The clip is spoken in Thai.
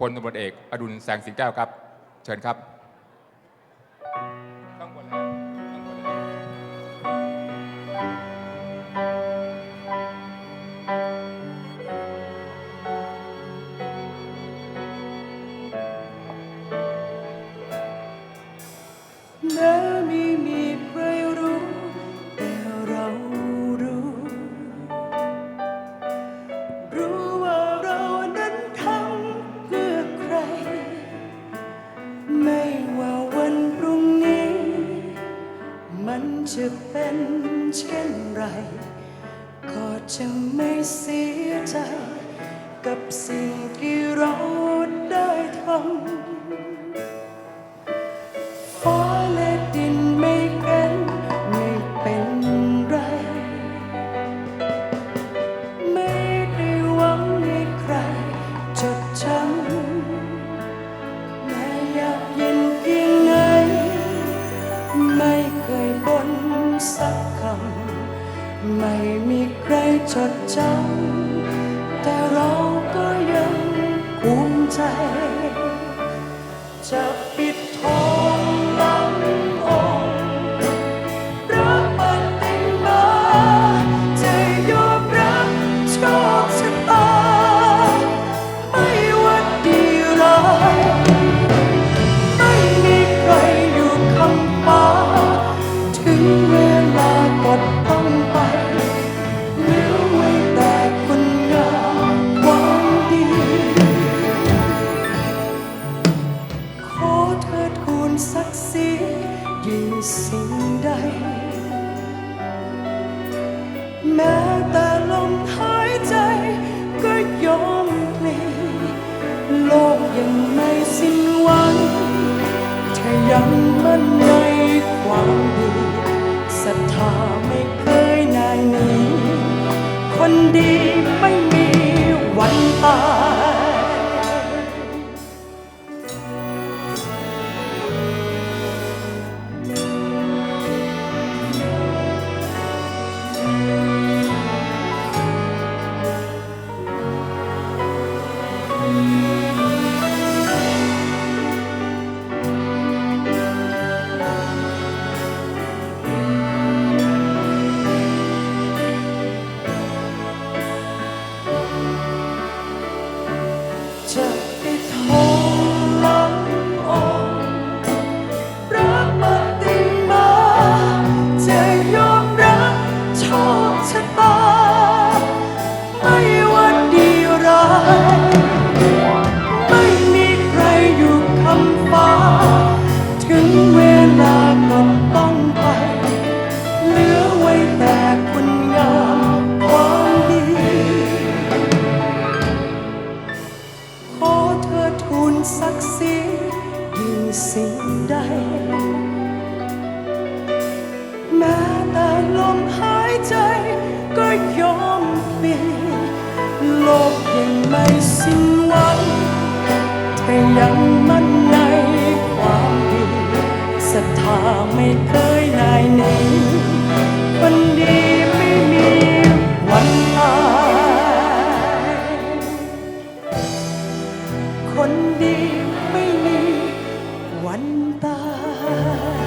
พลตำรวจเอกอดุลแสงสิงแก้วครับ เชิญครับ จะเป็นเช่นไร ก็จะไม่เสียใจ กับสิ่งที่เรา สักคำ ไม่มีใครจดจำ แต่เราก็ยังภูมิใจ จะปิดทอง แม้แต่ลมหายใจก็ยอมพลีโลกยังไม่สิ้นหวังถ้ายังมั่นในความดีศรัทธาไม่เคยนายหนีคนดีไม่ จ ศักดิ์ศรียิ่งสิ่งใด แม้แต่ลมหายใจก็ยอมเปลี่ยนโลกยังไม่สิ้นหวังแต่ยังมั่นในความดีศรัทธาไม่เคยนายหนี Ta